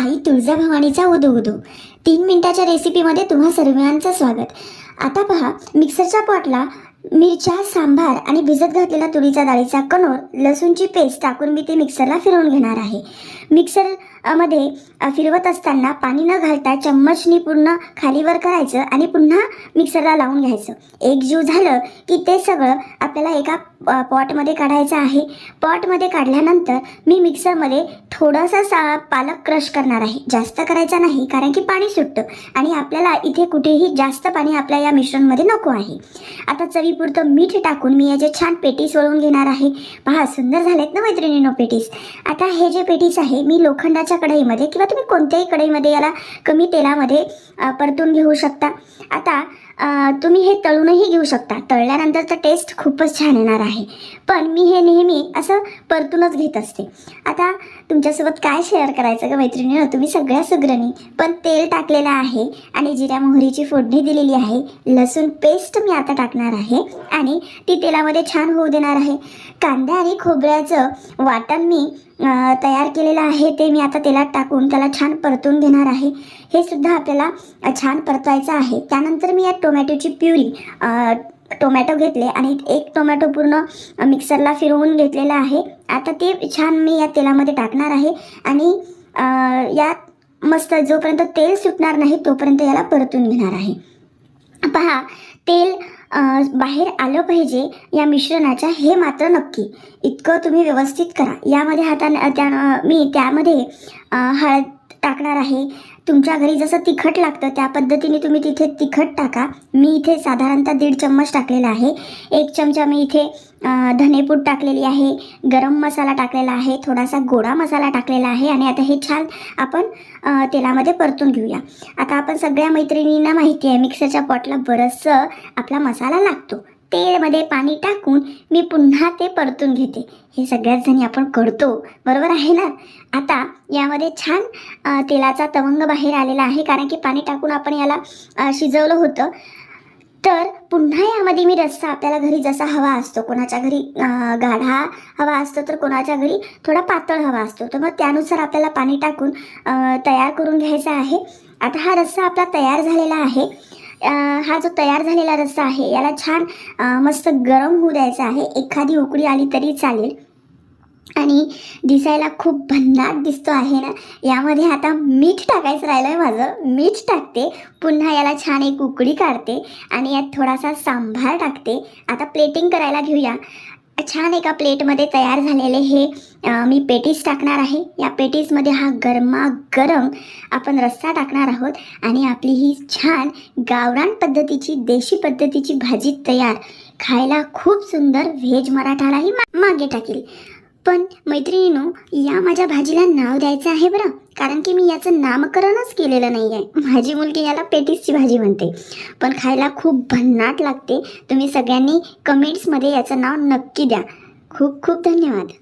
आई तुळजाभवानीचा उदू उदू तीन मिनिटाच्या रेसिपीमध्ये तुम्हा सर्वांचं स्वागत. आता पहा मिक्सरच्या पॉटला मिरच्या सांभार आणि भिजत घातलेला तुरीचा डाळीचा कणोर लसूणची पेस्ट टाकून मी ते मिक्सरला फिरवून घेणार आहे. मिक्सरमध्ये फिरवत असताना पाणी न घालता चम्मचनी पूर्ण खालीवर करायचं आणि पुन्हा मिक्सरला लावून घ्यायचं. एकजीव झालं की ते सगळं आपल्याला एका पॉटमध्ये काढायचं आहे. पॉटमध्ये काढल्यानंतर मी मिक्सरमध्ये थोडासा सा पालक क्रश करणार आहे. जास्त करायचा नाही कारण की पाणी सुटतं आणि आपल्याला इथे कुठेही जास्त पाणी आपल्या या मिश्रणमध्ये नको आहे. आता चवी चवीपुरतं मीठ टाकून मी याचे छान पेटीस वळून घेणार आहे पहा सुंदर झालेत ना मैत्रिणीनो पेटीस. आता हे जे पेटीस आहे मी लोखंडाच्या कढईमध्ये किंवा तुम्ही कोणत्याही कढईमध्ये याला कमी तेलामध्ये परतून घेऊ शकता. आता तुम्ही हे तळूनही घेऊ शकता. तळल्यानंतर तर टेस्ट खूपच छान येणार आहे. पण मी हे नेहमी असं परतूनच घेत असते. आता तुमच्यासोबत काय शेअर करायचं का मैत्रिणीनं? तुम्ही सगळ्या सुग्रणी पण तेल टाकलेलं आहे आणि जिऱ्या मोहरीची फोडणी दिलेली आहे. लसूण पेस्ट मी आता टाकणार आहे आणि ती तेलामध्ये छान होऊ देणार आहे. कांदा आणि खोबऱ्याचं वाटण मी तयार केलेलं आहे ते मी आता तेलात टाकून त्याला छान परतून घेणार आहे. हे सुद्धा आपल्याला छान परतवायचं आहे. त्यानंतर मी या टोमॅटोची प्युरी टोमॅटो घेतले आणि एक टोमॅटो पूर्ण मिक्सरला फिरवून घेतलेला आहे. आता ते छान मी या तेलामध्ये टाकणार आहे आणि या यात मस्त जोपर्यंत तेल सुटणार नाही तोपर्यंत याला परतून घेणार आहे. पहा तेल बाहेर आलं पाहिजे या मिश्रणाच्या हे मात्र नक्की. इतकं तुम्ही व्यवस्थित करा. यामध्ये हाताने त्या मी त्यामध्ये हळद टाकणार आहे. तुमच्या घरी जसं तिखट लागतं त्या पद्धतीने तुम्ही तिथे तिखट टाका. मी इथे साधारणतः दीड चम्मच टाकलेला आहे. एक चमचा मी इथे धनेपूट धनेपूड टाकलेली आहे गरम मसाला टाकलेला आहे थोडासा गोडा मसाला टाकलेला आहे आणि आता हे छान आपण तेलामध्ये परतून घेऊया. आता आपण सगळ्या मैत्रिणींना माहिती आहे मिक्सरच्या पॉटला बरंचसं आपला मसाला लागतो. तेलमध्ये पाणी टाकून मी पुन्हा ते परतून घेते. हे सगळ्याच जणी आपण करतो. बरोबर आहे ना? आता यामध्ये छान तेलाचा तवंग बाहेर आलेला आहे. कारण की पाणी टाकून आपण याला शिजवलं होतं. तर पुन्हा यामध्ये मी रस्सा आपल्याला घरी जसा हवा असतो कोणाच्या घरी गाढा हवा असतो तर कोणाच्या घरी थोडा पातळ हवा असतो. तर मग त्यानुसार आपल्याला पाणी टाकून तयार करून घ्यायचा आहे. आता हा रस्सा आपला तयार झालेला आहे. हा जो तयार झालेला रस्सा आहे याला छान मस्त गरम होऊ द्यायचा आहे. एखादी उकळी आली तरी चालेल. आणि दिसायला खूप भन्नाट दिसतो आहे ना. यामध्ये आता मीठ टाकायचं राहिलं आहे माझं. मीठ टाकते. पुन्हा याला छान एक उकळी काढते. आणि यात थोडासा सांभार टाकते. आता प्लेटिंग करायला घेऊया. छान एका प्लेटमध्ये तयार झालेले हे मी पेटीस टाकणार आहे. या पेटीसमध्ये हा गरमा गरम आपण रस्सा टाकणार आहोत आणि आपली ही छान गावरान पद्धतीची देशी पद्धतीची भाजी तयार. खायला खूप सुंदर व्हेज मराठालाही मा मागे टाकेल. पण मैत्रिणीनो या माझ्या भाजीला नाव द्यायचं आहे बरं. कारण की मी याचं नामकरणच केलेलं नाही आहे माझी मुलगी याला पेटीसची भाजी म्हणते. पण खायला खूप भन्नाट लागते. तुम्ही सगळ्यांनी कमेंट्समध्ये याचं नाव नक्की द्या. खूप खूप धन्यवाद.